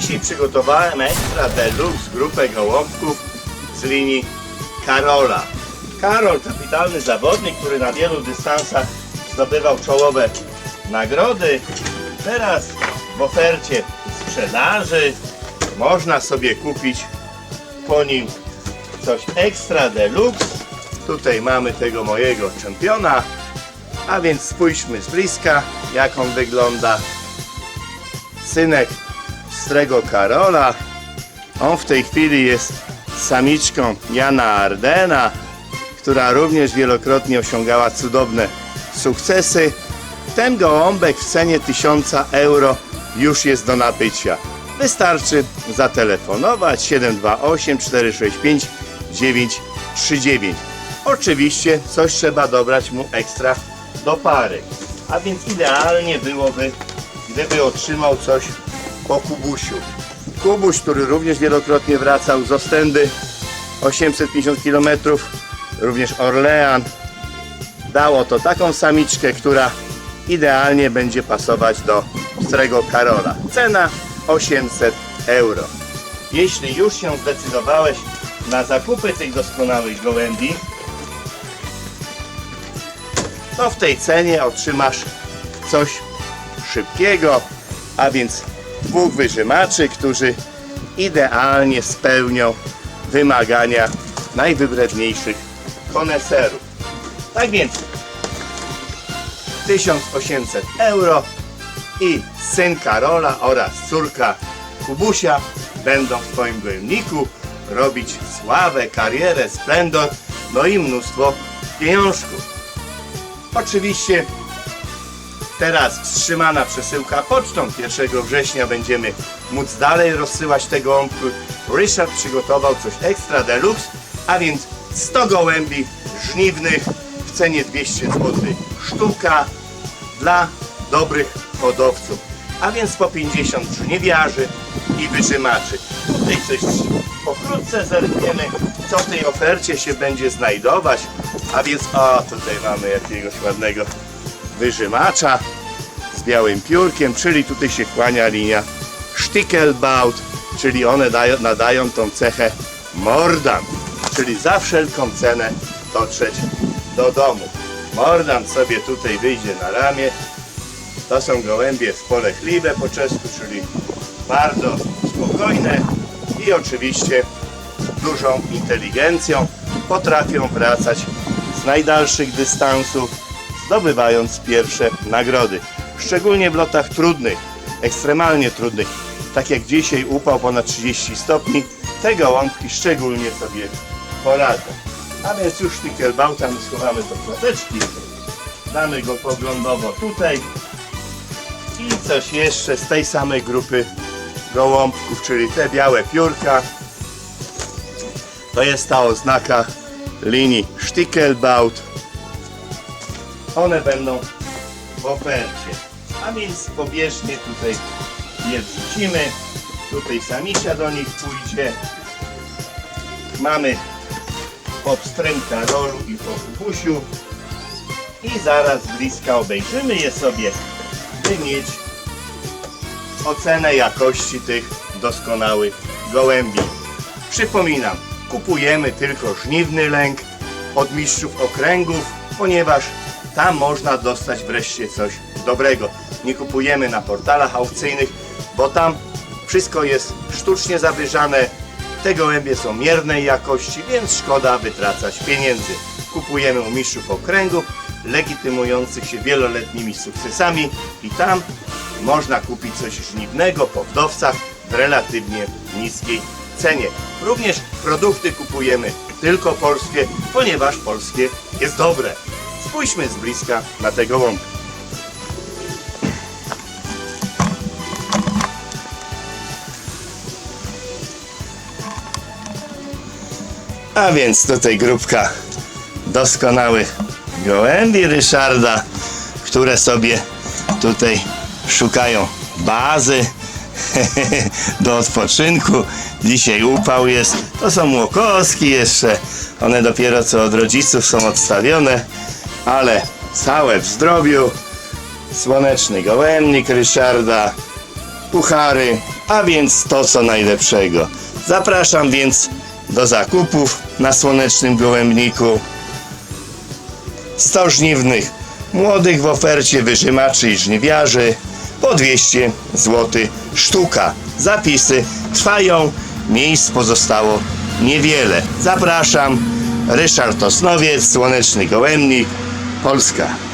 Dzisiaj przygotowałem Extra Deluxe grupę gołąbków z linii Karola. Karol, kapitalny zawodnik, który na wielu dystansach zdobywał czołowe nagrody. Teraz w ofercie sprzedaży można sobie kupić po nim coś Extra Deluxe. Tutaj mamy tego mojego czempiona. A więc spójrzmy z bliska, jak on wygląda. Synek strego Karola. On w tej chwili jest samiczką Jana Ardena, która również wielokrotnie osiągała cudowne sukcesy. Ten gołąbek w cenie 1000 euro już jest do nabycia. Wystarczy zatelefonować 728 465 939. Oczywiście coś trzeba dobrać mu ekstra do pary. A więc idealnie byłoby, gdyby otrzymał coś po Kubusiu. Kubuś, który również wielokrotnie wracał z Ostendy 850 km, również Orlean. Dało to taką samiczkę, która idealnie będzie pasować do strego Karola. Cena 800 euro. Jeśli już się zdecydowałeś na zakupy tych doskonałych gołębi, to w tej cenie otrzymasz coś szybkiego, a więc dwóch wyżymaczy, którzy idealnie spełnią wymagania najwybredniejszych koneserów. Tak więc 1800 euro i syn Karola oraz córka Kubusia będą w Twoim gojemniku robić sławę, karierę, splendor, no i mnóstwo pieniążków. Oczywiście teraz wstrzymana przesyłka pocztą 1 września będziemy móc dalej rozsyłać te gołąbki. Ryszard przygotował coś ekstra deluxe, a więc 100 gołębi żniwnych w cenie 200 zł sztuka dla dobrych hodowców. A więc po 50 żniwiarzy i wyżymaczy. Tutaj coś pokrótce zerkniemy, co w tej ofercie się będzie znajdować. A więc, o, tutaj mamy jakiegoś ładnego wyżymacza z białym piórkiem, czyli tutaj się kłania linia Stickelbaut, czyli one dają, nadają tą cechę mordant, czyli za wszelką cenę dotrzeć do domu. Mordant sobie tutaj wyjdzie na ramię. To są gołębie spolechliwe po czesku, czyli bardzo spokojne i oczywiście dużą inteligencją potrafią wracać z najdalszych dystansów, zdobywając pierwsze nagrody. Szczególnie w lotach trudnych, ekstremalnie trudnych, tak jak dzisiaj upał ponad 30 stopni, te gołąbki szczególnie sobie poradzą. A więc już Stickelbauta my schowamy do klateczki, damy go poglądowo tutaj i coś jeszcze z tej samej grupy gołąbków, czyli te białe piórka. To jest ta oznaka linii Stickelbaut. One będą w ofercie. A więc pobieżnie tutaj je wrzucimy. Tutaj samicia do nich pójdzie. Mamy po pstrym Karolu i po Kubusiu. I zaraz z bliska obejrzymy je sobie, by mieć ocenę jakości tych doskonałych gołębi. Przypominam, kupujemy tylko żniwny lęk od mistrzów okręgów, ponieważ tam można dostać wreszcie coś dobrego. Nie kupujemy na portalach aukcyjnych, bo tam wszystko jest sztucznie zawyżane. Te gołębie są miernej jakości, więc szkoda wytracać pieniędzy. Kupujemy u mistrzów okręgów, legitymujących się wieloletnimi sukcesami i tam można kupić coś żniwnego po wdowcach w relatywnie niskiej cenie. Również produkty kupujemy tylko polskie, ponieważ polskie jest dobre. Spójrzmy z bliska na te gołąbki. A więc tutaj grupka doskonałych gołębi Ryszarda, które sobie tutaj szukają bazy do odpoczynku. Dzisiaj upał jest. To są młokoski jeszcze. One dopiero co od rodziców są odstawione, ale całe w zdrowiu. Słoneczny gołębnik Ryszarda. puchary, a więc to co najlepszego. Zapraszam więc do zakupów na Słonecznym Gołębniku. 100 żniwnych młodych w ofercie wyżymaczy i żniwiarzy po 200 zł sztuka. Zapisy trwają, miejsc pozostało niewiele. Zapraszam, Ryszard Osnowiec, Słoneczny Gołębnik, Polska.